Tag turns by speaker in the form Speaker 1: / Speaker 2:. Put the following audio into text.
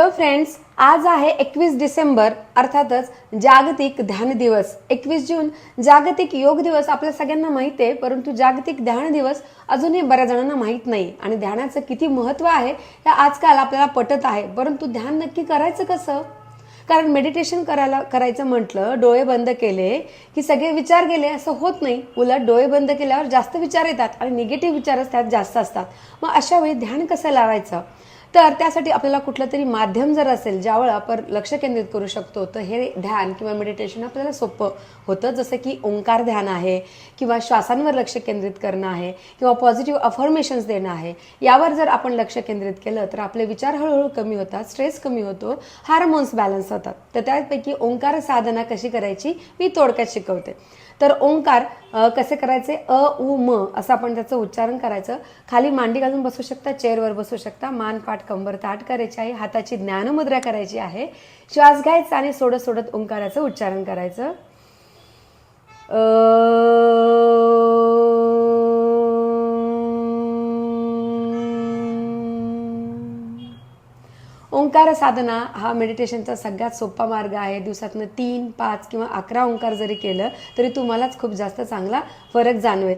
Speaker 1: Hello friends आज आहे एकवीस डिसेंबर अर्थातच जागतिक ध्यान दिवस. एकवीस जून जागतिक योग दिवस आपल्या सगळ्यांना माहिती आहे परंतु जागतिक ध्यान दिवस अजूनही बऱ्याच जणांना माहीत नाही. आणि ध्यानाचं किती महत्त्व आहे हे आजकाल आपल्याला पटत आहे. परंतु ध्यान नक्की करायचं कसं? कारण मेडिटेशन करायला करायचं म्हटलं डोळे बंद केले की सगळे विचार गेले असं होत नाही. उलट डोळे बंद केल्यावर जास्त विचार येतात आणि निगेटिव्ह विचारच त्यात जास्त असतात. मग अशा वेळी ध्यान कसं लावायचं? तर त्यासाठी आपल्याला कुठलं तरी माध्यम जर असेल ज्यावर आपण लक्ष केंद्रित करू शकतो तर हे ध्यान किंवा मेडिटेशन आपल्याला सोपं होतं. जसं की ओंकार ध्यान आहे किंवा श्वासांवर लक्ष केंद्रित करणं आहे किंवा पॉझिटिव्ह अफर्मेशन्स देणं आहे. यावर जर आपण लक्ष केंद्रित केलं तर आपले विचार हळूहळू कमी होतात स्ट्रेस कमी होतो हार्मोन्स बॅलन्स होतात. तर त्यापैकी ओंकार साधना कशी करायची? मी थोडक्यात शिकवते. तर ओंकार कसे करायचे? अ उ म असं आपण त्याचं उच्चारण करायचं. खाली मांडी घालून बसू शकता चेअरवर बसू शकता मान पाठ कंबर ताट करायची आहे हाताची ज्ञानमुद्रा करायची आहे. श्वास घ्यायचा आणि सोडत सोडत ओंकाराचं उच्चारण करायचं. ओंकार साधना हा मेडिटेशनचा सगळ्यात सोपा मार्ग आहे. दिवसातनं तीन पाच किंवा अकरा ओंकार जरी केलं तरी तुम्हालाच खूप जास्त चांगला फरक जाणवेल.